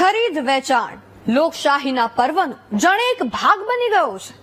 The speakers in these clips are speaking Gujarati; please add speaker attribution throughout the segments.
Speaker 1: ખરીદ વેચાણ. લોકશાહીના પર્વનો જણે એક ભાગ બની ગયો છે.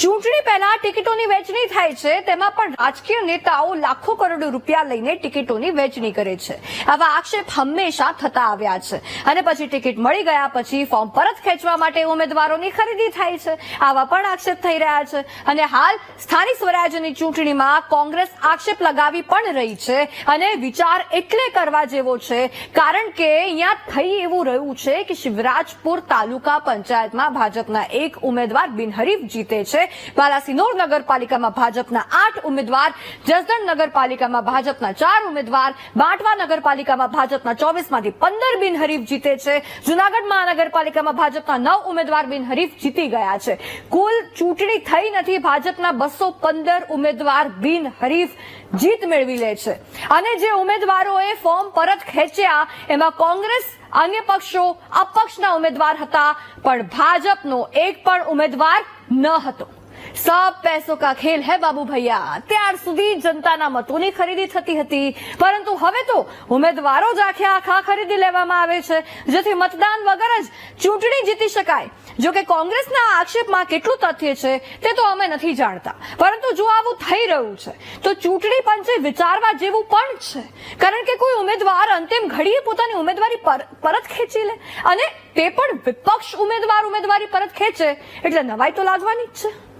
Speaker 1: ચૂંટણી પહેલા ટિકિટોની વહેંચણી થાય છે. તેમાં પણ રાજકીય નેતાઓ લાખો કરોડો રૂપિયા લઈને ટિકિટોની વહેંચણી કરે છે. આવા આક્ષેપ હંમેશા થતા આવ્યા છે. અને પછી ટિકિટ મળી ગયા પછી ફોર્મ પરત ખેંચવા માટે ઉમેદવારોની ખરીદી થાય છે. આવા પણ આક્ષેપ થઈ રહ્યા છે. અને હાલ સ્થાનિક સ્વરાજ્યની ચૂંટણીમાં કોંગ્રેસ આક્ષેપ લગાવી પણ રહી છે. અને વિચાર એટલે કરવા જેવો છે. કારણ કે અહીંયા થઈ એવું રહ્યું છે કે શિવરાજપુર તાલુકા પંચાયતમાં ભાજપના એક ઉમેદવાર બિનહરીફ જીતે છે. બાલાસિનોર નગરપાલિકામાં ભાજપના આઠ ઉમેદવાર, જસદણ નગરપાલિકામાં ભાજપના ચાર ઉમેદવાર, બાંટવા નગરપાલિકામાં ભાજપના ચોવીસમાંથી પંદર બિનહરીફ જીતે છે. જુનાગઢ મહાનગરપાલિકામાં ભાજપના નવ ઉમેદવાર બિનહરીફ જીતી ગયા છે. કુલ ચૂંટણી થઈ નથી. ભાજપના બસો પંદર ઉમેદવાર બિનહરીફ જીત મેળવી લે છે. અને જે ઉમેદવારોએ ફોર્મ પરત ખેંચ્યા, એમાં કોંગ્રેસ અન્ય પક્ષો અપક્ષના ઉમેદવાર હતા, પણ ભાજપનો એક પણ ઉમેદવાર ન હતો સબ પૈસો કા ખેલ હે બાબુ ભૈયા? ત્યાર સુધી જનતાના મતોની ખરીદી થતી હતી. પરંતુ હવે તો ઉમેદવારો જ આખે આખા ખરીદી લેવામાં આવે છે. જેથી મતદાન વગર જ ચૂંટણી જીતી શકાય. જો કે કોંગ્રેસના આક્ષેપમાં કેટલું તથ્ય છે તે તો અમે નથી જાણતા. પરંતુ જો આવું થઈ રહ્યું છે, તો ચૂંટણી પંચે વિચારવા જેવું પણ છે. કારણ કે કોઈ ઉમેદવાર અંતિમ ઘડીએ પોતાની ઉમેદવારી પર- પરત ખેંચી લે. અને તે પણ વિપક્ષ ઉમેદવાર ઉમેદવારી પરત ખેંચે. એટલે નવાઈ તો લાગવાની જ છે.